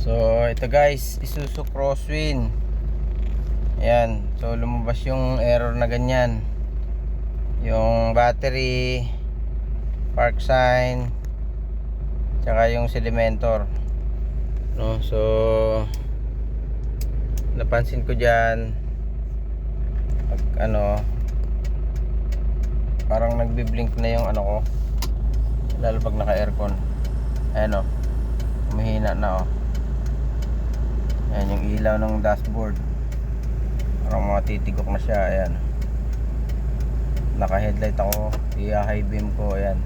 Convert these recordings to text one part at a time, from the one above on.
So, ito guys, Isuzu Crosswind. Ayan. So, lumabas yung error na ganyan. Yung battery, park sign, tsaka yung sedimentor. No, so napansin ko diyan pag ano parang nagbi-blink na yung ano ko lalo pag naka-aircon. Ayan oh. Humihina na oh. Ayan yung ilaw ng dashboard. Parang mga titigok na siya. Ayan. Naka-headlight ako. I-high beam ko. Ayan.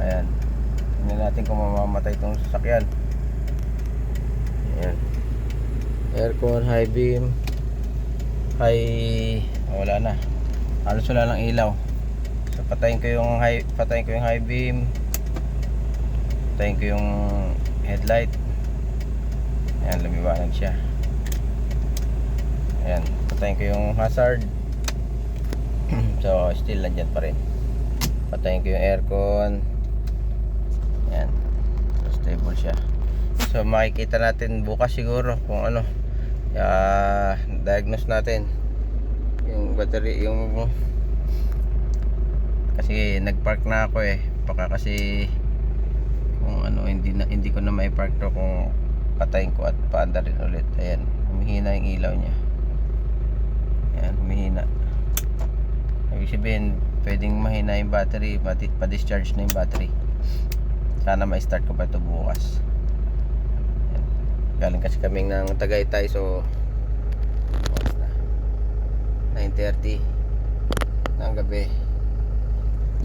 Ayan. Tingnan natin kung mamamatay itong sasakyan. Ayan. Aircon, high beam. High... Oh, wala na. Halos wala lang ilaw. So patayin ko yung high patayin ko yung high beam. Patayin ko yung headlight. Ayan, lumiwanag siya. Ayan, patayin ko yung hazard. so, still nandyan pa rin. Patayin ko yung aircon. Ayan. So, stable siya. So, makikita natin bukas siguro kung ano. Uh, diagnose natin yung battery, yung kasi nagpark na ako eh baka kasi kung ano hindi na hindi ko na may park to kung patayin ko at paanda rin ulit. Ayan humihina yung ilaw niya. Ayan humihina. Ibig sabihin pwedeng mahina yung battery pa-discharge na yung battery. Sana ma-start ko pa ito bukas. Ayan. galing kasi kaming ng Tagaytay so oras na. 9.30 ng gabi.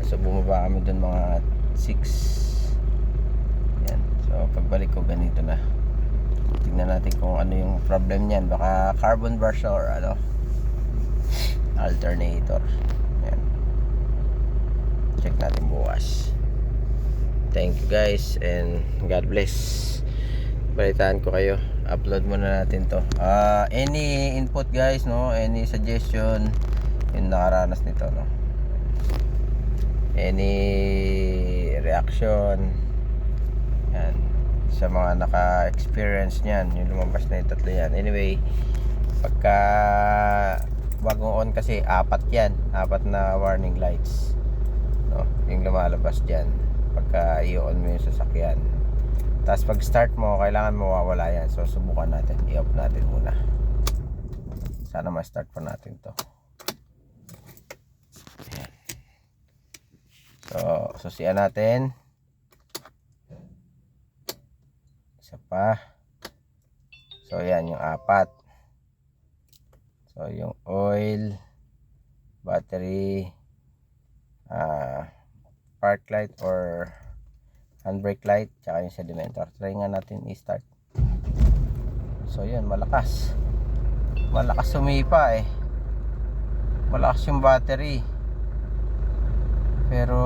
So bumaba kami dun mga 6 Yan So pagbalik ko ganito na Tingnan natin kung ano yung problem niyan. Baka carbon brush or ano Alternator. Yan Check natin bukas. Thank you guys and God bless. Balitaan ko kayo. Upload muna natin to. Ah, Any input guys no? Any suggestion? Yung nakaranas nito no? Any reaction? Yan sa mga naka-experience niyan yung lumabas na yung tatlo yan. Anyway pagka bagong on kasi apat yan. Apat na warning lights no? Yung lumalabas dyan pagka i-on mo yung sasakyan. Tapos pag start mo kailangan mawawala yan. So subukan natin. I-off natin muna. Sana ma-start pa natin to. So, susian natin. Isa pa. So, yan yung apat. So, yung oil, battery, ah, park light or handbrake light, tsaka yung sedimentor. Try nga natin i-start. So, yun, malakas. Malakas sumipa eh. Malakas yung battery pero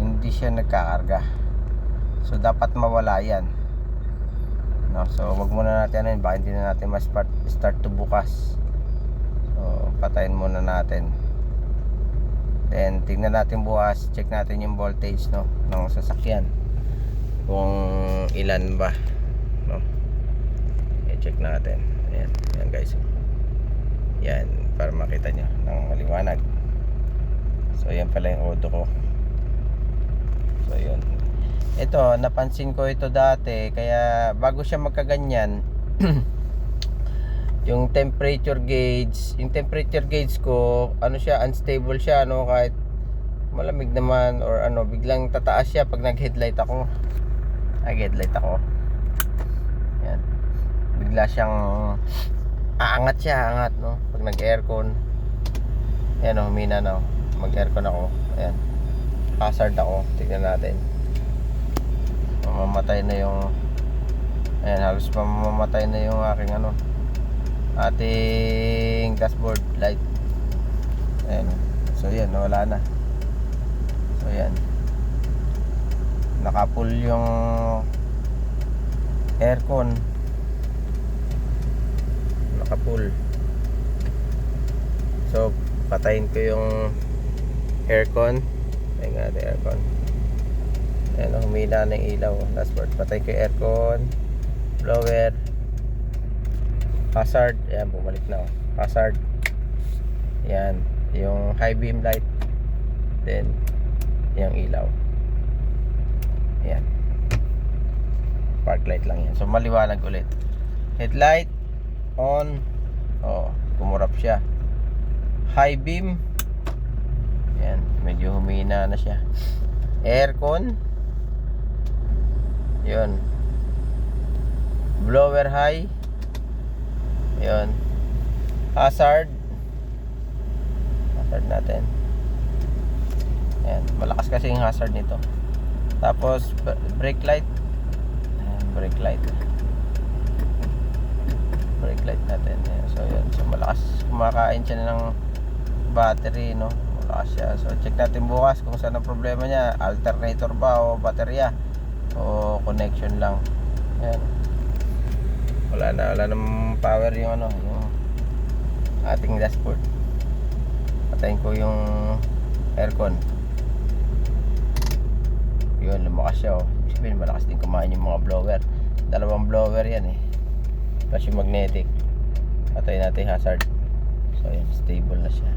hindi siya nagkakarga so dapat mawala yan. No so wag muna natin ano baka hindi na natin mas start, to bukas. So patayin muna natin. Then tingnan natin bukas check natin yung voltage no ng sasakyan. Kung ilan ba no. I-check natin. Ayan, ayan guys. Yan para makita nyo ng maliwanag. So yan pala yung odo ko. So yun. Ito, napansin ko ito dati kaya bago siya magkaganyan yung temperature gauge, yung temperature gauge ko, ano siya, unstable siya ano kahit malamig naman or ano, biglang tataas siya pag nag-headlight ako. Nag-headlight ako. Yan. Bigla siyang aangat siya, aangat no, pag nag-aircon. Yan oh, humina na oh mag aircon ako ayan hazard ako tignan natin mamamatay na yung ayan halos mamamatay na yung aking ano ating dashboard light. Ayan. So yan wala na. So yan. Nakapull yung aircon. Nakapull. So patayin ko yung aircon. Ayun nga aircon Ayan, oh, humina na yung ilaw. Dashboard. Patay ko aircon. Blower. Hazard. Ayan, bumalik na. Oh. Hazard. Ayan. Yung high beam light. Then, yung ilaw. Ayan. Park light lang yan. So, maliwanag ulit. Headlight. On. Oh, kumurap siya. High beam. Ayan. Medyo humina na siya. Aircon. Yun. Blower high. Yun. Hazard. Hazard natin. Ayan. Malakas kasi yung hazard nito. Tapos, brake light. Ayan, brake light. Brake light natin. Ayan. So, yun. So, malakas. Kumakain siya ng battery, no? Malakas siya. So, check natin bukas kung saan ang problema niya. Alternator ba o baterya? O connection lang. Ayan. Wala na. Wala namang power yung ano. Yung ating dashboard. Patayin ko yung aircon. Yun, lumakas siya oh. Sabihin, malakas din kumain yung mga blower. Dalawang blower yan eh. Plus yung magnetic. Patayin natin hazard. So yun, stable na siya.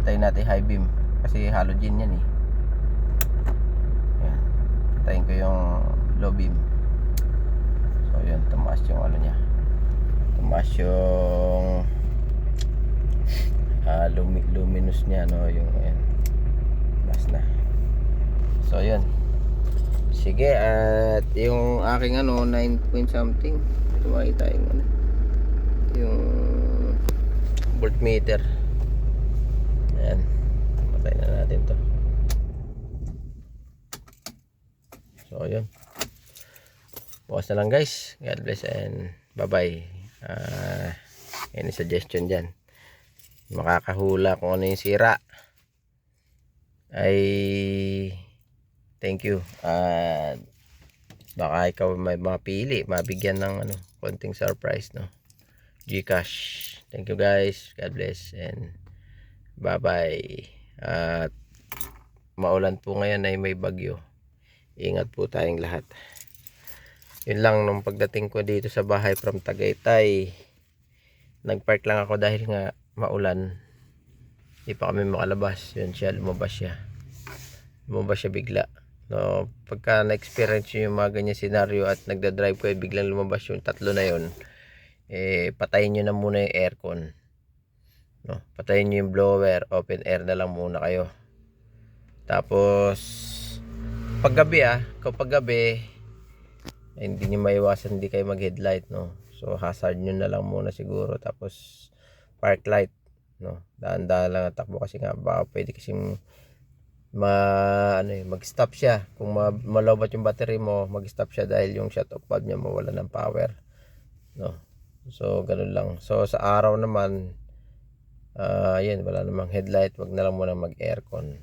Patayin natin high beam. Kasi halogen yan eh. Yan. Patayin ko yung low beam. So yun, tumaas yung ano niya. Tumaas yung ah, lumi- luminous niya no yung ayan. Tumaas na. So yun. Sige, at yung aking ano 9 point something. Ito makita yung ano yung voltmeter. Ayan. Patay na natin to. So yun. Bukas na lang guys. God bless and bye bye. Ah, any suggestion dyan. Makakahula kung ano yung sira. Ay thank you. At baka ikaw may mapili, mabigyan ng ano, konting surprise, no? Gcash. Thank you guys. God bless and bye-bye. At maulan po ngayon ay may bagyo. Ingat po tayong lahat. Yun lang nung pagdating ko dito sa bahay from Tagaytay. Nagpark lang ako dahil nga maulan. Hindi pa kami makalabas. Yun siya, lumabas siya. Lumabas siya bigla. No, pagka na-experience yung mga ganyan senaryo at nagda-drive ko, eh, biglang lumabas yung tatlo na yon eh, patayin nyo na muna yung aircon. No, patayin nyo yung blower, open air na lang muna kayo. Tapos, paggabi ah, kapag gabi, eh, hindi nyo maiwasan, hindi kayo mag-headlight, no. So, hazard nyo na lang muna siguro. Tapos, park light, no. Daan-daan lang ang takbo kasi nga, baka pwede kasing ma ano eh, mag-stop siya. Kung ma malobat yung battery mo, mag-stop siya dahil yung shut off valve niya mawala ng power. No. So ganun lang. So sa araw naman ah yun, wala namang headlight, wag na lang muna mag-aircon.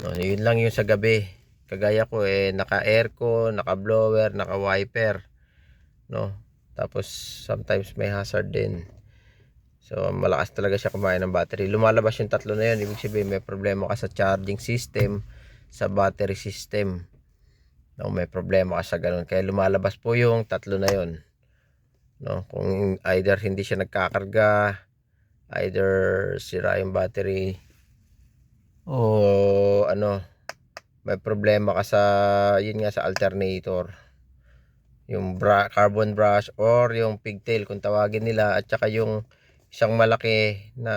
No, yun lang yung sa gabi. Kagaya ko eh naka-aircon, naka-blower, naka-wiper. No. Tapos sometimes may hazard din. So, malakas talaga siya kumain ng battery. Lumalabas yung tatlo na yun. Ibig sabihin, may problema ka sa charging system, sa battery system. No, may problema ka sa ganun. Kaya lumalabas po yung tatlo na yun. No, kung either hindi siya nagkakarga, either sira yung battery, o ano, may problema ka sa, yun nga, sa alternator. Yung bra carbon brush or yung pigtail kung tawagin nila at saka yung isang malaki na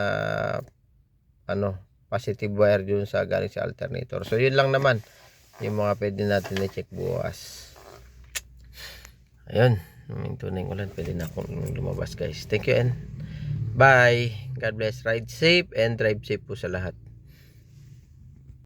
ano positive wire dun sa galing sa alternator. So yun lang naman yung mga pwede natin i-check bukas. Ayun yung tunay ulan. Pwede na akong lumabas guys. Thank you and bye. God bless. Ride safe and drive safe po sa lahat